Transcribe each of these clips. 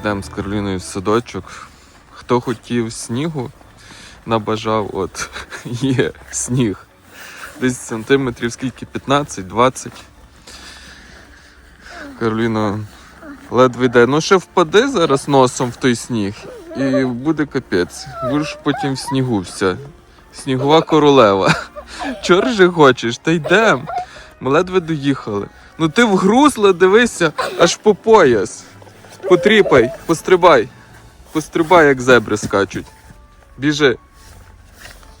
йдемо з Кароліною в садочок. Хто хотів снігу, набажав, от є сніг. Десь сантиметрів скільки 15-20. Кароліна ледве йде. Ну ще впади зараз носом в той сніг і буде капець. Будеш потім в снігу вся. Снігова королева. Чор же хочеш, та йдем. Ми ледве доїхали. Ну ти вгрузла, дивися, аж по пояс. Потріпай, пострибай. Пострибай, як зебри скачуть. Біжи.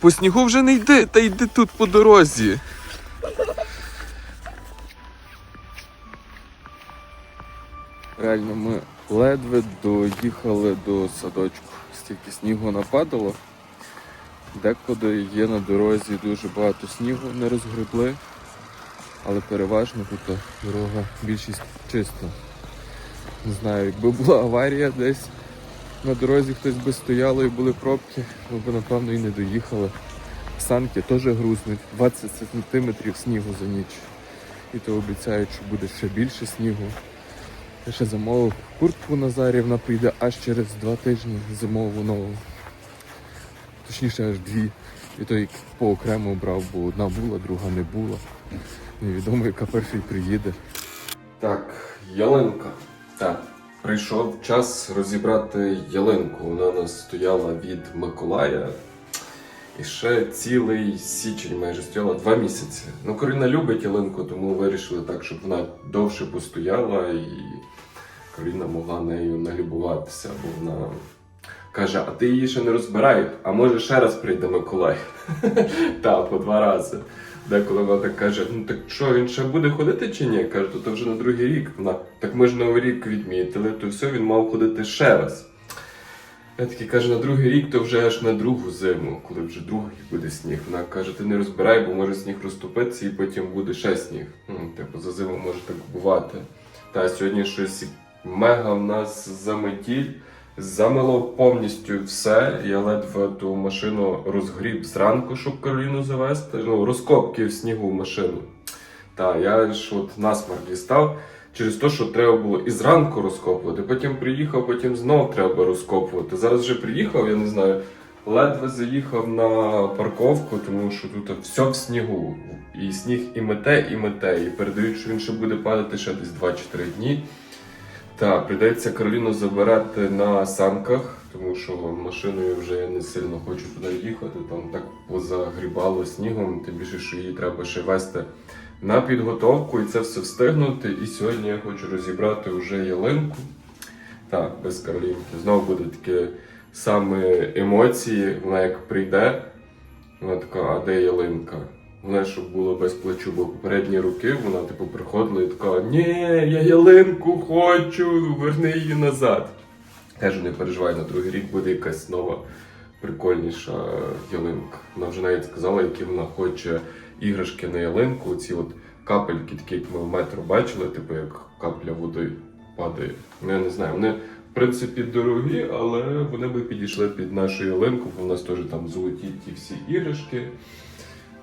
По снігу вже не йди, та йди тут по дорозі. Реально, ми ледве доїхали до садочку. Стільки снігу нападало. Декуди є на дорозі дуже багато снігу, не розгребли, але переважно тут дорога більшість чиста. Не знаю, якби була аварія десь на дорозі хтось би стояло і були пробки, ми б напевно і не доїхали. Санки теж грузнуть 20 сантиметрів снігу за ніч. І то обіцяють, що буде ще більше снігу. Я ще замовив куртку Назарів, вона прийде аж через два тижні зимову нову. Точніше аж дві. І то як по окремо брав, бо одна була, друга не була. Невідомо, яка перший приїде. Так, ялинка. Так, прийшов час розібрати ялинку. Вона у нас стояла від Миколая. І ще цілий січень майже стояла два місяці. Ну, Кароліна любить ялинку, тому вирішили так, щоб вона довше постояла і Кароліна могла нею налюбуватися, бо вона каже, а ти її ще не розбирай, а може ще раз прийде Миколай. Так, по два рази. Деколи вона так каже, ну так що, він ще буде ходити чи ні? Каже, то, то вже на другий рік. Вона, так ми ж новий рік відмітили, то все, він мав ходити ще раз. Я такий каже, на другий рік то вже аж на другу зиму, коли вже другий буде сніг. Вона каже, ти не розбирай, бо може сніг розтопитися і потім буде ще сніг. Ну, типу, за зиму може так бувати. Та сьогодні щось мега в нас заметіль. Замило повністю все. Я ледве ту машину розгріб зранку, щоб Кароліну завести. Ну, розкопки в снігу машину. Та я ж от насмерть дістав через те, що треба було і зранку розкопувати, потім приїхав, потім знов треба розкопувати. Зараз вже приїхав, я не знаю, ледве заїхав на парковку, тому що тут все в снігу. І сніг і мете, і мете. І передають, що він ще буде падати ще десь 2-4 дні. Так, прийдеться Кароліну забирати на санках, тому що машиною вже я не сильно хочу туди їхати. Там так позагрібало снігом, тим більше, що її треба ще вести на підготовку і це все встигнути. І сьогодні я хочу розібрати вже ялинку. Так, без Каролінки. Знову буде таке саме емоції. Вона як прийде, вона така, а де ялинка? Вона, щоб було без плачу, бо попередні роки вона типу приходила і така, ні, я ялинку хочу, верни її назад. Теж не переживай, на другий рік буде якась нова прикольніша ялинка. Вона вже навіть сказала, які вона хоче іграшки на ялинку. Ці от капельки, такі, як ми в метро бачили, типу як капля води падає. Ну, я не знаю, вони в принципі дорогі, але вони би підійшли під нашу ялинку, бо в нас теж там золоті ті всі іграшки.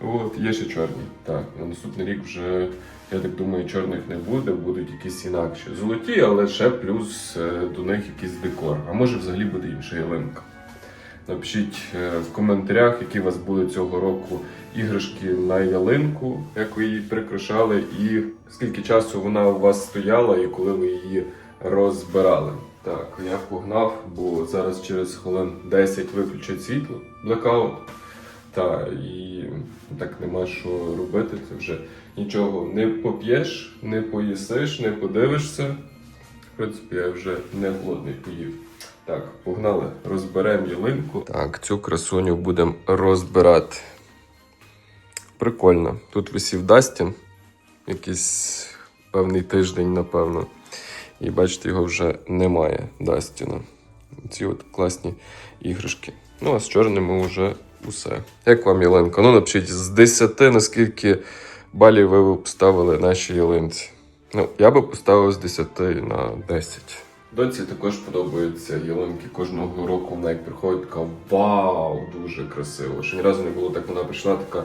От, є ще чорні. Так, на наступний рік вже, я так думаю, чорних не буде, будуть якісь інакші. Золоті, але ще плюс е, до них якийсь декор. А може взагалі буде інша ялинка. Напишіть е, в коментарях, які у вас були цього року іграшки на ялинку, як ви її прикрашали, і скільки часу вона у вас стояла і коли ви її розбирали. Так, я погнав, бо зараз через хвилин 10 виключать світло, блекаут. Та і так нема що робити. Ти вже нічого не поп'єш, не поїсиш, не подивишся. В принципі, я вже не голодний поїв. Так, погнали, розберемо ялинку. Так, цю красуню будемо розбирати. Прикольно. Тут висів Дастін. Якийсь певний тиждень, напевно. І бачите, його вже немає Дастіна. Ці от класні іграшки. Ну, а з чорними вже усе. Як вам ялинка? Ну, напишіть, з 10 наскільки балів ви б поставили нашій ялинці. Ну, я би поставив з 10 на 10. Доці також подобаються ялинки кожного року. Вона як приходить, така вау, дуже красиво. Ще ні разу не було так, вона прийшла така.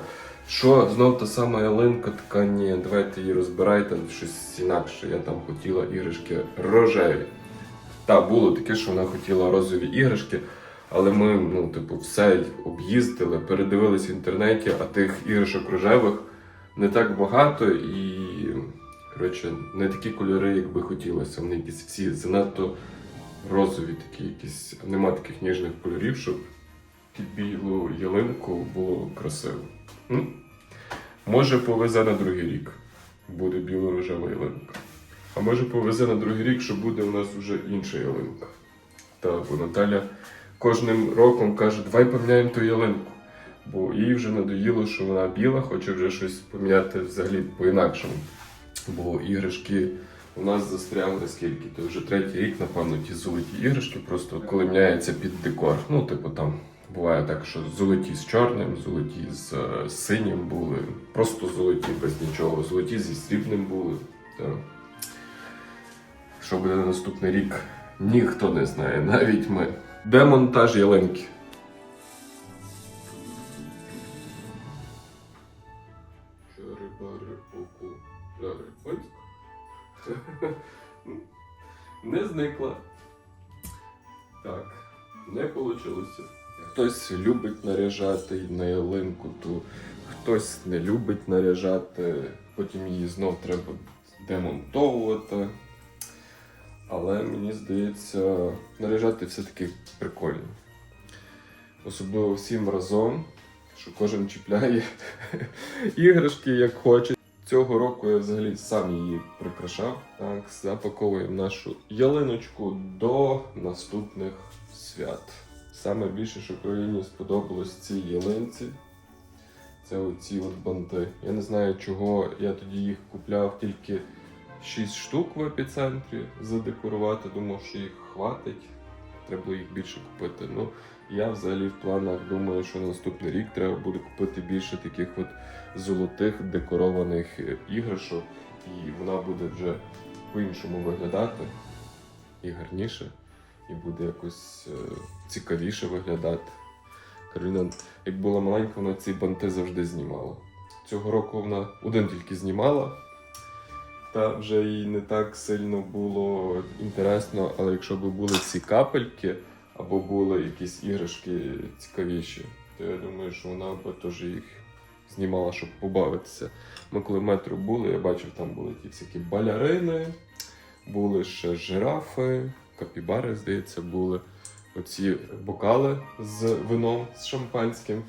Що, знов та сама ялинка, така ні, давайте її розбирайте, щось інакше. Я там хотіла іграшки рожеві. Так, було таке, що вона хотіла розові іграшки, але ми, ну, типу, все об'їздили, передивились в інтернеті, а тих іграшок рожевих не так багато і. Коротше, не такі кольори, як би хотілося. Вони якісь всі занадто розові, такі якісь. Нема таких ніжних кольорів, щоб білу ялинку було красиво. М? Може повезе на другий рік. Буде біло-рожева ялинка. А може повезе на другий рік, що буде у нас вже інша ялинка. Так, бо Наталя кожним роком каже, давай поміняємо ту ялинку. Бо їй вже надоїло, що вона біла, хоче вже щось поміняти взагалі по-інакшому. Бо іграшки у нас застрягли скільки? То вже третій рік, напевно, ті золоті іграшки, просто коли міняється під декор. Ну, типу там буває так, що золоті з чорним, золоті з е, синім були, просто золоті без нічого, золоті зі срібним були. Що буде на наступний рік, ніхто не знає, навіть ми. Де монтаж ялинки? Не зникла. Так, не вийшло. Хтось любить наряжати на ялинку, то хтось не любить наряжати, потім її знов треба демонтовувати. Але мені здається, наряжати все-таки прикольно. Особливо всім разом, що кожен чіпляє іграшки як хоче. Цього року я взагалі сам її прикрашав. Так, запаковуємо нашу ялиночку до наступних свят. Саме більше, що Україні сподобалось цій ялинці, це оці от банти. Я не знаю, чого я тоді їх купляв тільки 6 штук в епіцентрі задекорувати. Думав, що їх хватить. Треба було їх більше купити. Ну, я взагалі в планах думаю, що наступний рік треба буде купити більше таких от золотих декорованих е, іграшок, і вона буде вже по-іншому виглядати і гарніше, і буде якось е, цікавіше виглядати. Кароліна, як була маленька, вона ці банти завжди знімала. Цього року вона один тільки знімала, та вже їй не так сильно було інтересно, але якщо б були ці капельки або були якісь іграшки цікавіші, то я думаю, що вона б теж їх знімала, щоб побавитися. Ми коли в метро були, я бачив, там були ті всякі балярини, були ще жирафи, капібари, здається, були. Оці бокали з вином, з шампанським.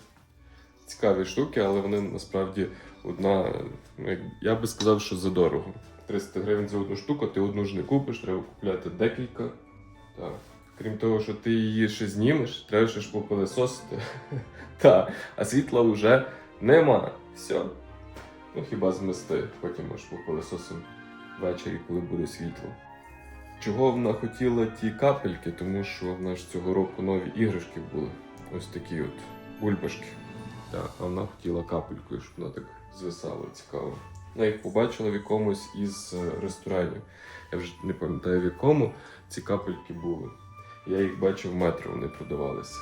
Цікаві штуки, але вони насправді одна, ну, я би сказав, що задорого. 300 гривень за одну штуку, ти одну ж не купиш, треба купляти декілька. Так. Крім того, що ти її ще знімеш, треба ще ж попилисосити. Так, а світла вже нема. Все. Ну хіба змести, потім аж попилисосимо ввечері, коли буде світло. Чого вона хотіла ті капельки, тому що в нас цього року нові іграшки були. Ось такі от бульбашки. Так, а вона хотіла капелькою, щоб вона так звисала цікаво. Вона їх побачила в якомусь із е, ресторанів. Я вже не пам'ятаю в якому ці капельки були. Я їх бачив в метро, вони продавалися.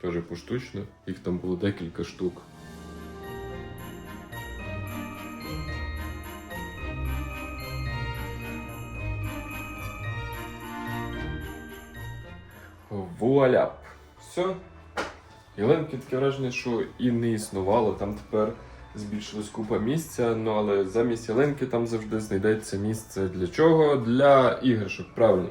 Теж поштучно, їх там було декілька штук. Вуаля! Все. Ялинки таке враження, що і не існувало. Там тепер збільшилась купа місця, ну але замість ялинки там завжди знайдеться місце для чого? Для іграшок, правильно.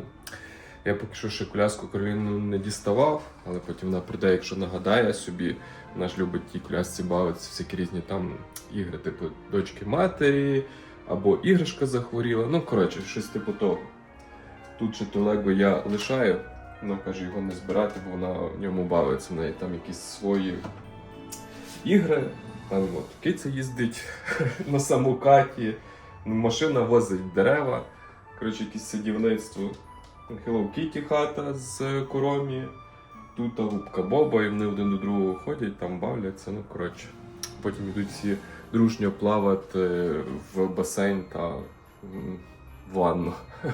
Я поки що ще коляску Кароліну не діставав, але потім вона прийде, якщо нагадає собі. Вона ж любить ті колясці бавитися, всякі різні там ігри, типу дочки матері, або іграшка захворіла. Ну, коротше, щось типу того. Тут ще то я лишаю. Вона каже, його не збирати, бо вона в ньому бавиться. В неї там якісь свої ігри. От киця їздить на самокаті, ну, машина возить дерева. Коротше, якесь садівництво. Hello Kitty хата з коромі. Тут губка Боба, і вони один до другого ходять, там бавляться. Ну, коротше. Потім йдуть всі дружньо плавати в басейн та в ванну.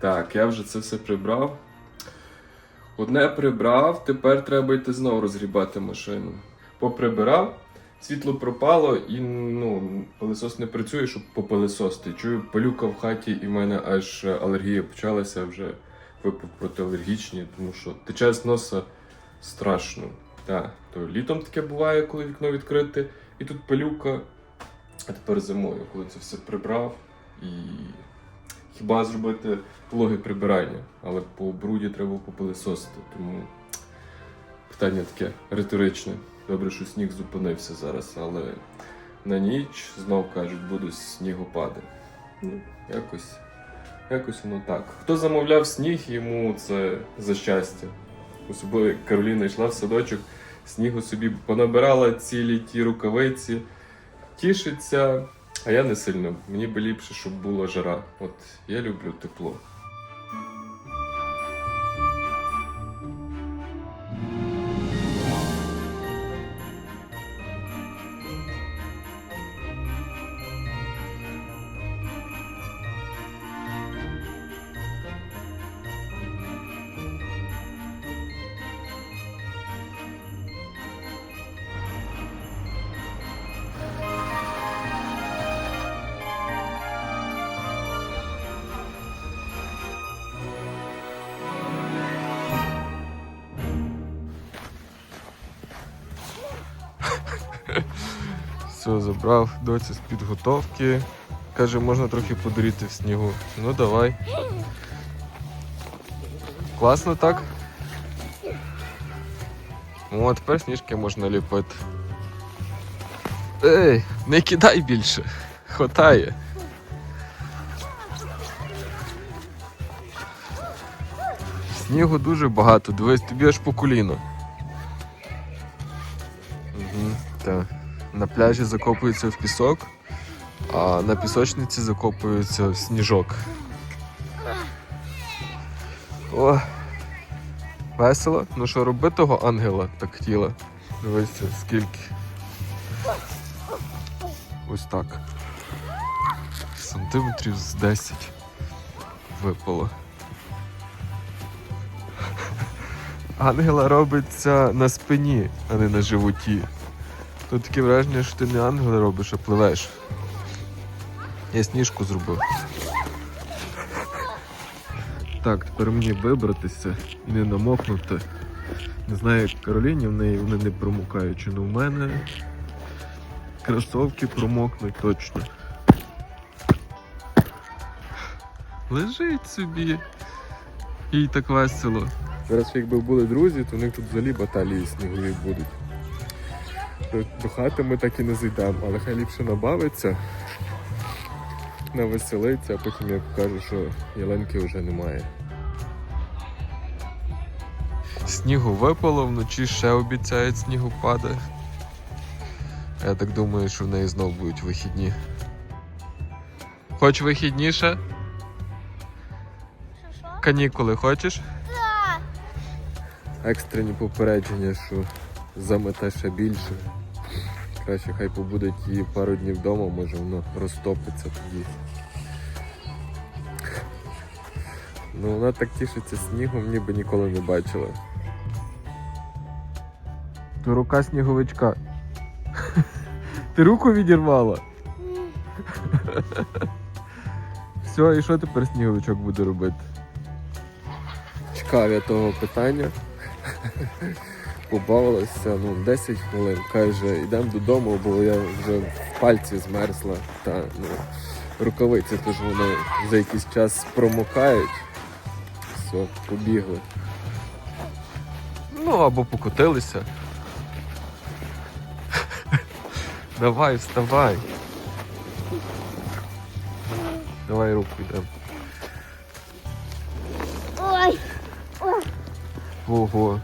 Так, я вже це все прибрав. Одне прибрав, тепер треба йти знову розгрібати машину. Поприбирав, Світло пропало і ну, пилисос не працює, щоб попилисосити. Чую пилюка в хаті, і в мене аж алергія почалася вже випив протиалергічні, тому що тече з носа страшно. Так, то літом таке буває, коли вікно відкрите, і тут пилюка. А тепер зимою, коли це все прибрав і хіба зробити вологе прибирання, але по бруді треба попилисосити. Тому питання таке риторичне. Добре, що сніг зупинився зараз, але на ніч знов кажуть, будуть снігопади. Ну, якось, якось воно так. Хто замовляв сніг, йому це за щастя. Особливо Кароліна йшла в садочок, снігу собі понабирала цілі ті рукавиці, тішиться, а я не сильно. Мені би ліпше, щоб була жара. От я люблю тепло. Все, забрав доцю з підготовки. Каже, можна трохи подуріти в снігу. Ну давай. Класно так? О, тепер сніжки можна ліпити. Ей, не кидай більше. Хватає. Снігу дуже багато, дивись, тобі аж по коліно. Пляжі закопуються в пісок, а на пісочниці закопуються в сніжок. О, весело. Ну що, роби того ангела так хотіла. Дивися, скільки. Ось так. Сантиметрів з 10 випало. Ангела робиться на спині, а не на животі. Тут таке враження, що ти не ангел робиш, а пливеш. Я сніжку зробив. Так, тепер мені вибратися і не намокнути. Не знаю, як Кароліні в неї вони не промокають, але в мене кросовки промокнуть точно. Лежить собі. Їй так весело. Зараз, якби були друзі, то у них тут взагалі баталії снігові будуть. До- До хати ми так і не зайдемо, але хай ліпше набавиться, навеселиться, а потім я покажу, що Єленки вже немає. Снігу випало, вночі ще обіцяють снігопади. Я так думаю, що в неї знов будуть вихідні. Хоч вихідніше? Канікули хочеш? Так. Екстрені попередження, що замете ще більше. Краще хай побудуть її пару днів вдома, може воно розтопиться тоді. Ну вона так тішиться снігом, ніби ніколи не бачила. То рука сніговичка. Ти руку відірвала. Все, і що тепер сніговичок буде робити? Чекав я того питання. Побавилася ну, 10 хвилин. Каже, йдемо додому, бо я вже в пальці змерзла. Та ну, рукавиці теж вони за якийсь час промокають. Все, побігли. Ну, або покотилися. Давай, вставай. Давай руку йдемо. Ой. Ого,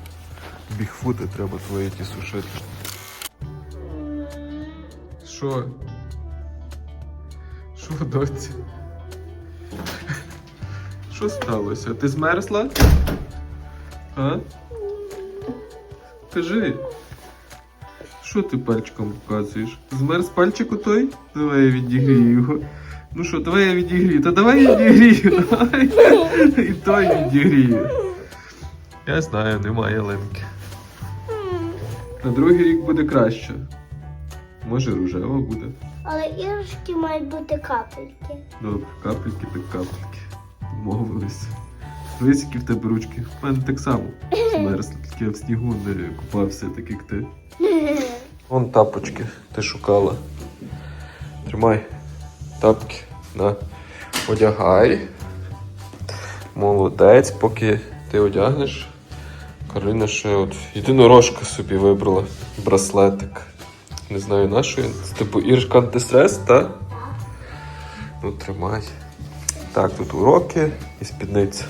бігфути треба твої ті сушити. Що? Що, доці? Що сталося? Ти змерзла? А? Кажи. Що ти пальчиком показуєш? Змерз пальчик у той? Давай я відігрію його. Ну що, давай я відігрію. Та давай відігрію. І той відігрію. Я знаю, немає ялинки. На другий рік буде краще. Може рожева буде. Але іграшки мають бути капельки. Добре, капельки так капельки. Домовились. Дивись, які в тебе ручки. В мене так само. Змерзли, тільки я в снігу не купався, так як ти. Вон тапочки ти шукала. Тримай тапки. На. Одягай. Молодець, поки ти одягнеш. Карина ще от єдинорожка собі вибрала. Браслетик. Не знаю на що він. Це типу іршка антистрес, так? Ну, тримай. Так, тут уроки і спідниця.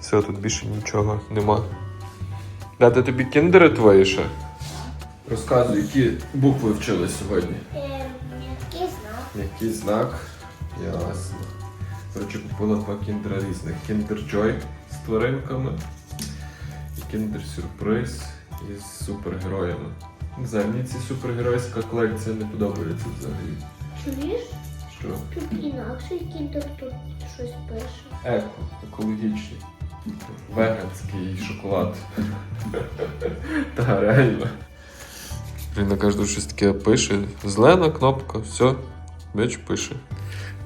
Все, тут більше нічого нема. Дати тобі кіндери твої ще? Розказуй, які букви вчили сьогодні. Ем, Який знак? Який знак? Ясно. Коротше, купила два кіндера різних. Кіндер Joy з тваринками і кіндер Сюрприз із супергероями. Не знаю, мені ці супергеройська колекція не подобається взагалі. Чуєш? Що? Тут інакше кіндер тут щось пише. Еко, екологічний. Веганський шоколад. Та реально. Він на кожну щось таке пише. Зелена кнопка, все. Меч пише.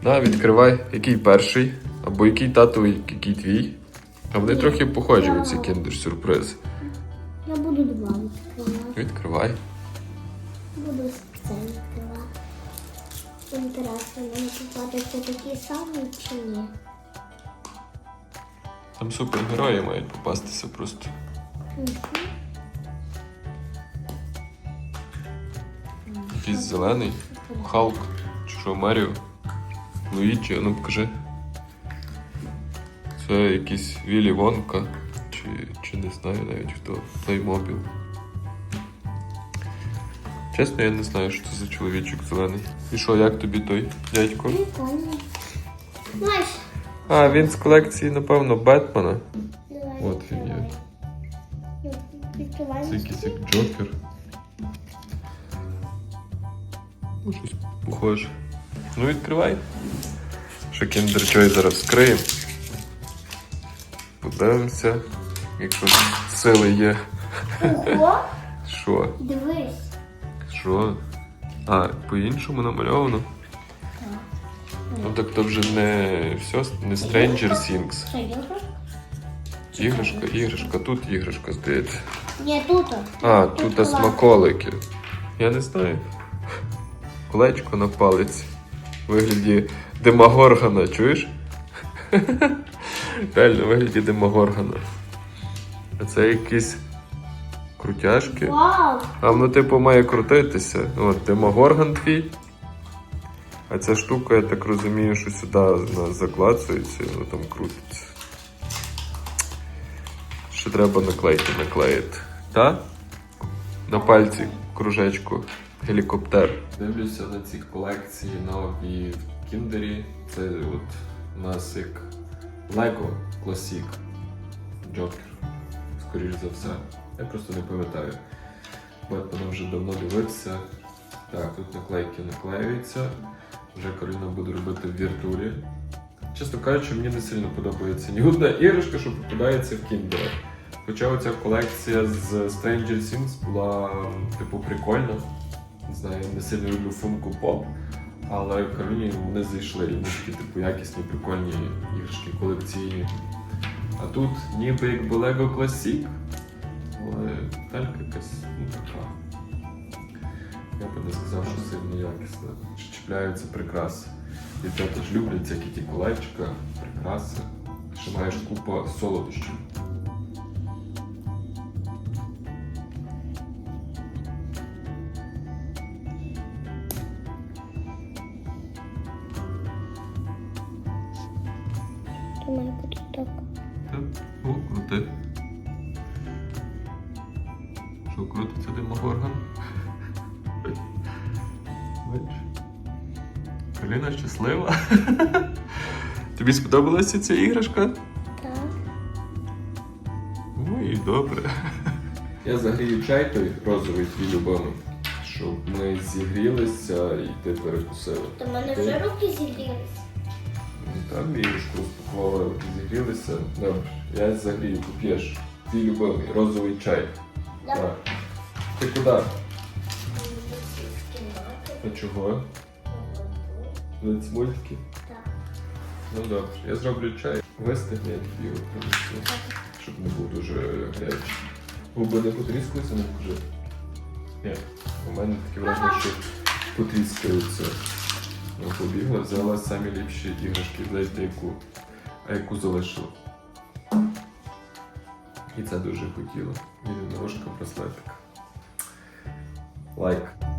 На, відкривай, який перший, або який татовий, який твій. А вони трохи похожі, оці кіндер сюрпризи. Я буду два відкривати. Відкривай. Буду це відкривати. Інтересно, мені попадеться такі самі чи ні? Там супергерої мають попастися просто. Якийсь зелений. Халк, чи що, Маріо, Луїджі, ну покажи. Це якийсь Віллі Вонка, чи, чи не знаю навіть хто. Playmobil. Чесно, я не знаю, що це за чоловічок зелений. І що, як тобі той дядько? Прикольно. А, він з колекції, напевно, Бетмена. От він є. Це якийсь як Джокер. Ну, щось похоже. Ну, відкривай. Що Kinder Joy зараз вскриємо. Подивимося, якщо сили є. Ого, Що? дивись. Що? А, по-іншому намальовано. Ну так то вже не все, не Stranger Things. Що, іграшка? Іграшка, іграшка, тут іграшка, здається. Ні, тут. А, тут смаколики. Я не знаю. Колечко на палець. У вигляді демагоргана, чуєш? Реально, вигляді демагоргана. А це якісь крутяшки. Вау! А воно, типу, має крутитися. От, демагорган твій. А ця штука, я так розумію, що сюди вона заклацується і воно там крутиться. Ще треба наклейки наклеїти. Так? На пальці кружечку. Гелікоптер. Дивлюся на ці колекції нові в Кіндері. Це от у нас як Lego Classic Джокер. Скоріш за все. Я просто не пам'ятаю. Бетмена вже давно дивився. Так, тут наклейки наклеюються. Вже Кароліна буде робити в віртурі. Чесно кажучи, мені не сильно подобається ні одна іграшка, що попадається в кіндера. Хоча оця колекція з Stranger Things була, типу, прикольна. Не знаю, я не сильно люблю функу поп, але в Кароліні вони зайшли. І вони такі, типу, якісні, прикольні іграшки колекційні. А тут ніби якби Lego Classic, але талька якась ну, така. Я би не сказав, що сильно якісна. Чіпляються прикраси. Дівчата ж люблять всякі ті колечка, прикраси. Ще маєш купа солодощів. Бачиш? Кароліна щаслива. Тобі сподобалася ця іграшка? Так. Ну і добре. Я загрію чай той розовий твій любимий, щоб ми зігрілися і ти перекусила. То в мене вже руки зігрілися. Ну, Так, іграшку розпакувала, руки зігрілися. Добре, я загрію, поп'єш. Твій любимий розовий чай. Так. Ти куди? А чого? Дивитися мультики? Так. Ну добре, я зроблю чай. Вистигне я тобі його принесу, щоб не був дуже гарячий. Губи не потріскалися, не покажи. Ні, у мене таке враження, що потріскаються. Ну, побігла, взяла самі ліпші іграшки, знаєте, яку, а яку залишила. І це дуже хотіла. Єдинорожка браслетик. Лайк.